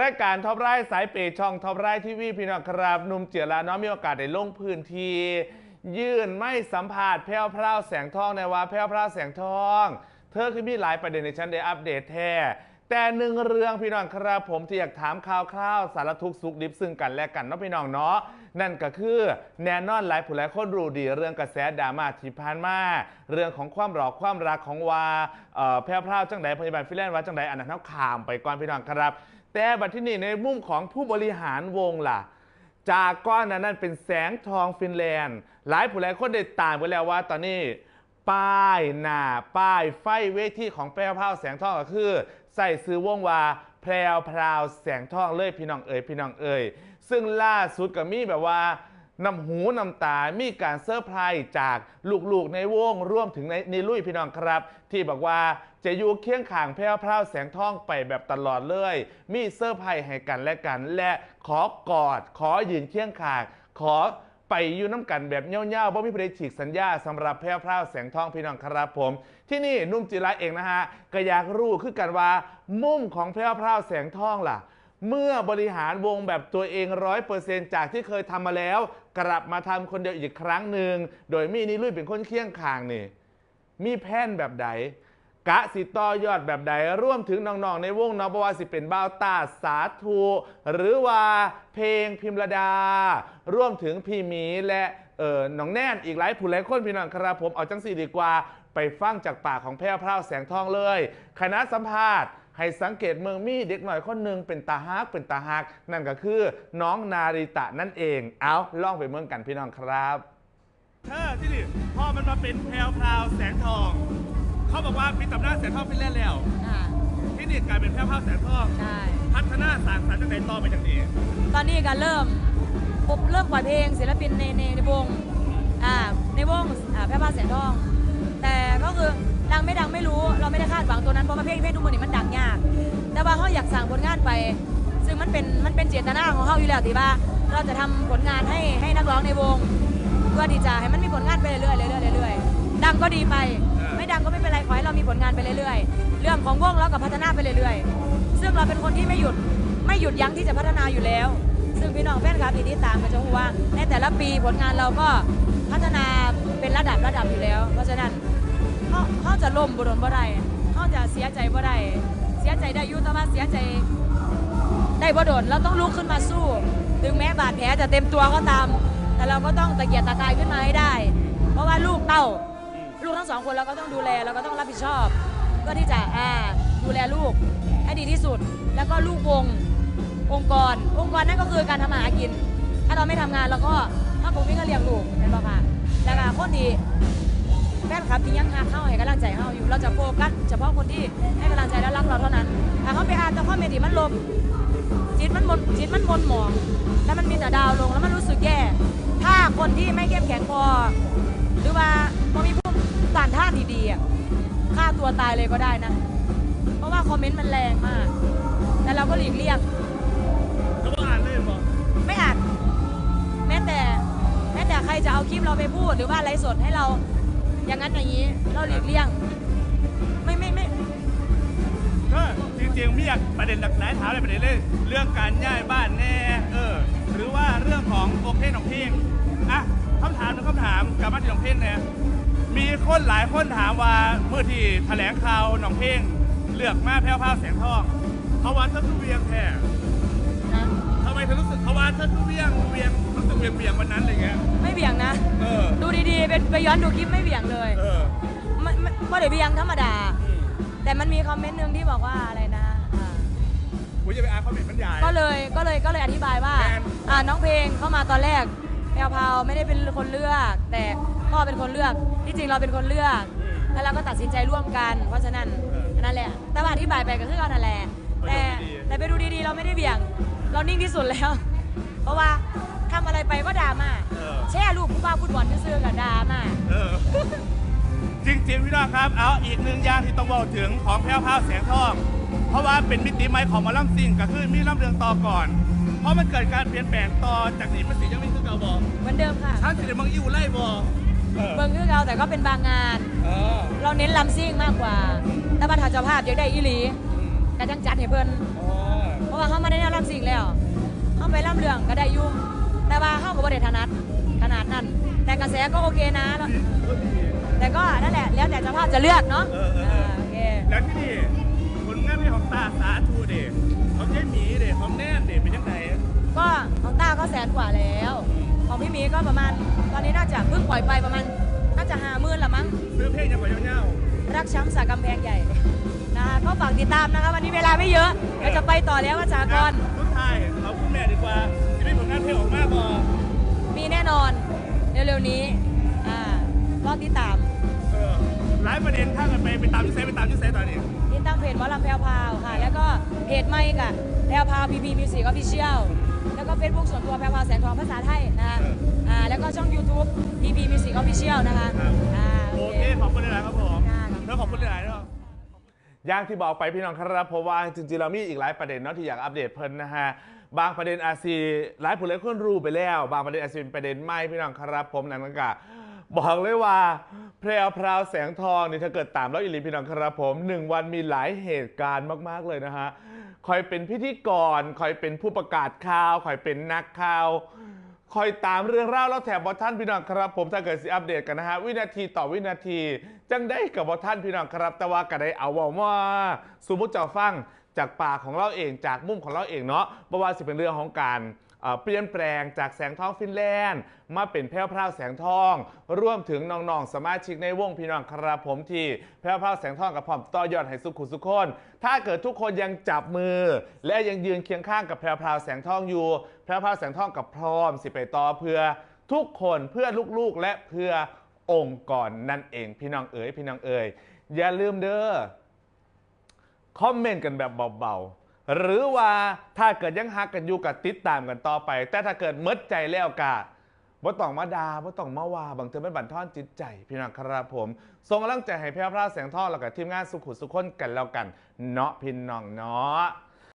รายการท็อปไร่สายเปย์ช่องท็อปไร่ทีวีพี่น้องครับหนุ่มเจียราน้องมีโอกาสได้ลงพื้นที่ยื่นไม่สัมผัสแพรวพราวแสงทองในว่าแพรวพราวแสงทอง เธอคือมีหลายประเด็นในชั้นได้อัปเดตแท้ แต่หนึ่งเรื่องพี่น้องครับผมที่อยากถามข่าวคร่าวสารทุกสุขดิบซึ่งกันและกันเนาะพี่น้องเนาะนั่นก็คือแน่นอนหลายผู้หลายคนรู้ดีเรื่องกระแสดราม่าที่ผ่านมาเรื่องของความหลอกความรักของวาเอ่อแพรวพราวจังใดพยาบาลฟิแลนซ์ว่าจังใดอันนั้นเท่าขามไปก่อนพี่น้องครับ แต่บัดที่นี่ในมุมของผู้บริหารวงล่ะ จากก้อนนั้นนั่นเป็นแสงทองฟินแลนด์ หลายผู้หลายคนได้ตามไปแล้วว่า ตอนนี้ป้ายหน้าป้ายไฟเวทีของแพรวพราวแสงทองก็คือ ใส่ซื้อวงว่าแพรวพราวแสงทองเลยพี่น้องเอ๋ยพี่น้องเอ๋ยซึ่งล่าสุดก็มีแบบว่า นำหูนำตา มีการเซอร์ไพรส์จากลูกๆในวงร่วมถึงในในลุยพี่น้องครับ ที่บอกว่าจะอยู่เคียงข้างแพรวพราวแสงทองไปแบบตลอดเลย มีเซอร์ไพรส์ให้กันและกัน และขอกอด ขอยืนเคียงข้าง ขอไปอยู่น้ำกันแบบเงี้ยวๆบ่มีประเด็ฉีกสัญญาสำหรับแพรวพราแสงทองพี่น้องครับผม ที่นี่นุ่มจิระเองนะฮะก็อยากรู้คือกันว่า มุมของแพรวพราแสงทองล่ะ เมื่อบริหารวงแบบตัวเองร้อยเปอร์เซนจากที่เคยทำมาแล้ว กลับมาทำคนเดียวอีกครั้งหนึ่งโดยมีนิลุยเป็นคนเคียงข้างนี่มีแผนแบบใดกะสิต่อยอดแบบใดร่วมถึงน้องๆในวงเนอบว่าสิเป็นบ้าวตาสาธุหรือว่าเพลงพิมรดา ร่วมถึงพี่หมีและเออน้องแน่นอีกหลายผู้หลายคนพี่น้องครับผมเอาจังสีดีกว่า ไปฟังจากปากของแพรวพราวแสงทองเลย คณะสัมภาษณ์ ให้สังเกตเมืองมีเด็กหน่อยคนหนึ่งเป็นตาฮักเป็นตาฮัก นั่นก็คือน้องนาริตะนั่นเอง เอาล่องไปเมืองกันพี่น้องครับเธอที่นี่พ่อมันมาเป็นแพรวพราวแสงทอง เขาบอกว่ามีตำนานแสงทองฟินแลนด์แล้ว อ่าที่นี่กลายเป็นแพรวพราวแสงทอง ใช่ พัฒนาสร้างสรรค์จากไหนต่อไปจากนี้ตอนนี้ก็เริ่มปุ๊บเริ่มปล่อยเพลงศิลปินในในในวงอ่าในวงอ่าแพร่พาเสียงทอง แต่ก็คือ ดังไม่ดังไม่รู้เราไม่ได้คาดหวังตัวนั้นเพราะว่าเพลงเพลงทุกคนนี่มันดังยาก แต่ว่าเขาอยากสั่งผลงานไป ซึ่งมันเป็นมันเป็นเจตนาของเขาอยู่แล้วที่ว่า เราจะทำผลงานให้ให้นักร้องในวงเพื่อที่จะให้มันมีผลงานไปเรื่อยๆเรื่อยๆเรื่อยๆดังก็ดีไป ไม่ดังก็ไม่เป็นไรขอให้เรามีผลงานไปเรื่อยๆ เรื่องของวงเราก็พัฒนาไปเรื่อยๆ ซึ่งเราเป็นคนที่ไม่หยุดไม่หยุดยั้งที่จะพัฒนาอยู่แล้ว ซึ่งพี่น้องแฟนคลับที่ติดตามก็จะรู้ว่าในแต่ละปีผลงานเราก็พัฒนาเป็นระดับระดับอยู่แล้ว เพราะฉะนั้น เขาเขาจะล่มบุโดนบ่ได้เขาจะเสียใจบ่ได้เสียใจได้ยุแต่ว่าเสียใจได้บ่โดนเราต้องลุกขึ้นมาสู้ ถึงแม้บาดแผลจะเต็มตัวก็ตาม แต่เราก็ต้องตะเกียกตะกายขึ้นมาให้ได้ เพราะว่าลูกเต้าลูกทั้งสองคนเราก็ต้องดูแลเราก็ต้องรับผิดชอบเพื่อที่จะอ่าดูแลลูกให้ดีที่สุด แล้วก็ลูกวงองค์กร องค์กรนั่นก็คือการทำมาหากิน ถ้าเราไม่ทำงานเราก็ถ้าผมวิ่งก็เลี้ยงลูกเห็นป่ะคะแล้วก็คนที่แฟนคลับที่ยังหาเข้าให้กำลังใจเข้าอยู่ เราจะโฟกัสเฉพาะคนที่ให้กำลังใจและรักเราเท่านั้นถ้าเขาไปอ่านแต่ข้อเมนที่มันลบจิตมันมนจิตมันมนหมอง แล้วมันมีแต่ดาวลงแล้วมันรู้สึกแย่ ถ้าคนที่ไม่เข้มแข็งพอ หรือว่าพอมีผู้ต้านท่านดีๆฆ่าตัวตายเลยก็ได้นะ เพราะว่าคอมเมนต์มันแรงมาก แต่เราก็หลีกเลี่ยงก็ว่อ่านเลยบอไม่อ่านแม้แต่แม้แต่ใครจะเอาคลิปเราไปพูดหรือว่าไลฟ์สดให้เรา อย่างนั้นอย่างนี้เราหลีกเลี่ยง ไม่ไม่ไม่เธอจริงๆไม่อยากประเด็นหลักหลายถามอะไรประเด็นเลยเรื่องการย้ายบ้านแน่เออหรือว่าเรื่องของโอเคหนองเพลงอะคำถามหนึงคำถามกลับมาที่หนองเพลงเนี่ยมีคนหลายคนถามว่าเมื่อที่แถลงข่าวหนองเพลงเลือกมาแพรวพราวแสงทองเขาว่าเธอคือเวียงแท้นะทำไมเธอรู้สึกเขาว่าเธอคือเวียงเวียงรู้สึก เวียงเวียงวันนั้นอะไรเงี้ย ไม่เบี่ยงนะ เออ ดูดีๆ เป็นไปย้อนดูคลิปไม่เบี่ยงเลยเออ ไม่ไม่ไม่ได้เบี่ยงธรรมดา อืมแต่มันมีคอมเมนต์หนึ่งที่บอกว่าอะไรนะอ่ากูจะไปอ่านคอมเมนต์บรรยาย ก็เลยก็เลยก็เลยอธิบายว่าแทนอ่าน้องเพลงเข้ามาตอนแรกแพรวพราวไม่ได้เป็นคนเลือก แต่พ่อเป็นคนเลือกที่จริงเราเป็นคนเลือกแล้วเราก็ตัดสินใจร่วมกัน เพราะฉะนั้นนั่นแหละ แต่ว่าอธิบายไปก็คือเรานั่นแหละ แต่แต่ไปดูดีๆ เราไม่ได้เบี่ยง เรานิ่งที่สุดแล้ว เพราะว่า ทำอะไรไปก็ด่ามาเออ แช่รูปผู้บ้าฟุตบอลซื่อๆกับด่ามาเออ จริงๆพี่น้องครับ เอาอีกหนึ่งอย่างที่ต้องบอกถึงของแพรวพราวแสงทอง เพราะว่าเป็นมิติใหม่ของหมาล่ำซิ่งก็คือมีล่ำเรืองต่อก่อน เพราะมันเกิดการเปลี่ยนแปลงต่อจากนี้มันสิยังไม่คือเก่าบอเหมือนเดิมค่ะท่านสิเดมังอิวไล่บอเออเบิ่งคือเราแต่ก็เป็นบางงาน เออเราเน้นลำซิ่งมากกว่า แต่ว่าถ้าเจ้าภาพอยากได้อีหลีอืมก็จังจัดให้เพิ่นอ๋อเพราะว่าว่าเขามาได้แนวรับสิ่งแล้วเขาไปรับเรื่องก็ได้อยุ่ง แต่ว่าเขาก็บ่ได้ถนัดขนาดนั้น แต่กระแสก็โอเคนะแล้วแต่ก็นั่นแหละแล้วแต่เจ้าภาพจะเลือกเนาะเออเออเออาโอเคแล้วที่นี่ผลงานเพลงของตาสาธุเด็ของเจ๊หมีเด็ของแน่นเด็เป็นยังไงก็ของต้าก็แสนกว่าแล้ว ของพี่หมีก็ประมาณ ตอนนี้น่าจะเพิ่งปล่อยไปประมาณน่าจะหาหมื่นละมั้ง ซื้อเพลงยังกว่าเงี้ยวรักช้ำสากกำแพงใหญ่นะคะก็ฝากติดตามนะคะวันนี้เวลาไม่เยอะเดี๋ยวจะไปต่อแล้วว่าจากรสุดท้ายเอาคุณแม่ดีกว่า จะมีผลงานเพลงออกมาบ่มีแน่นอน เร็วๆนี้ อ่ารอติดตามเออหลายประเด็นถ้ากันไปไปตามที่เซไปตามที่เซตอนนี้ติดตามเพจหมอลำแพรวพราวค่ะ แล้วก็เพจไม่กับแพรวพราวพีพีมิวสิกออฟฟิเชียลแล้วก็เฟซบุ๊กส่วนตัวแพรวพราวแสงทองภาษาไทยนะคะอ่าแล้วก็ช่อง YouTube พีพีมิวสิกออฟฟิเชียลนะคะอ่าโอเคขอบคุณหลายๆครับผมค่ะแล้วขอบคุณหลายๆด้วยอย่างที่บอกไปพี่น้องครับเพราะว่าจริงๆเรามีอีกหลายประเด็นเนาะที่อยากอัปเดตเพิ่นนะฮะ บางประเด็นอาซีหลายผู้เล่นคนรู้ไปแล้ว บางประเด็นอาซีเป็นประเด็นไม่พี่น้องครับผมนั่นก็บอกเลยว่าเพรวพราวแสงทองนี่ถ้าเกิดตามแล้วอิลีพี่น้องครับผมหนึ่งวันมีหลายเหตุการณ์มาก ๆ เลยนะฮะคอยเป็นพิธีกรคอยเป็นผู้ประกาศข่าวคอยเป็นนักข่าวคอยตามเรื่องเล่าแล้วแถบบอท่านพี่น้องครับ ผมถ้าเกิดสิอัปเดตกันนะฮะวินาทีต่อวินาที จังได้กับบอท่านพี่น้องครับ แต่ว่าก็ได้เอาว่าว่าสมมุติเจ้าฟัง จากปากของเราเองจากมุมของเราเองเนาะเพระว่าสิเป็นเรื่องของการเปลี่ยนแปลงจากแสงทองฟินแลนด์ มาเป็นแพร่พราวแสงทองร่วมถึงน้องๆสมาชิกในวงพี่น้องครับผมที่แพร่พราวแสงทองกับพร้อมต่อยอดให้สุขุสุขคน ถ้าเกิดทุกคนยังจับมือ และยังยืนเคียงข้างกับแพรวพราวแสงทองอยู่ แพรวพราวแสงทองกับพร้อมสิไปต่อเพื่อทุกคนเพื่อลูกๆและเพื่อองค์กรนั่นเองพี่น้องเอ๋ยพี่น้องเอ๋ยอย่าลืมเด้อ คอมเมนต์กันแบบเบาๆ หรือว่าถ้าเกิดยังฮักกันอยู่กับติดตามกันต่อไป แต่ถ้าเกิดมดใจแล้วกะบ่ต้องมาดาบ่ต้องมาว่าบางเทอมันบั่นทอนจิตใจพี่น้องครับผมส่งกำลังใจให้แพร่พราแสงท่อแล้วกับทีมงานสุขุสุขคนกันแล้วกัน เนาะพี่น้องเนาะ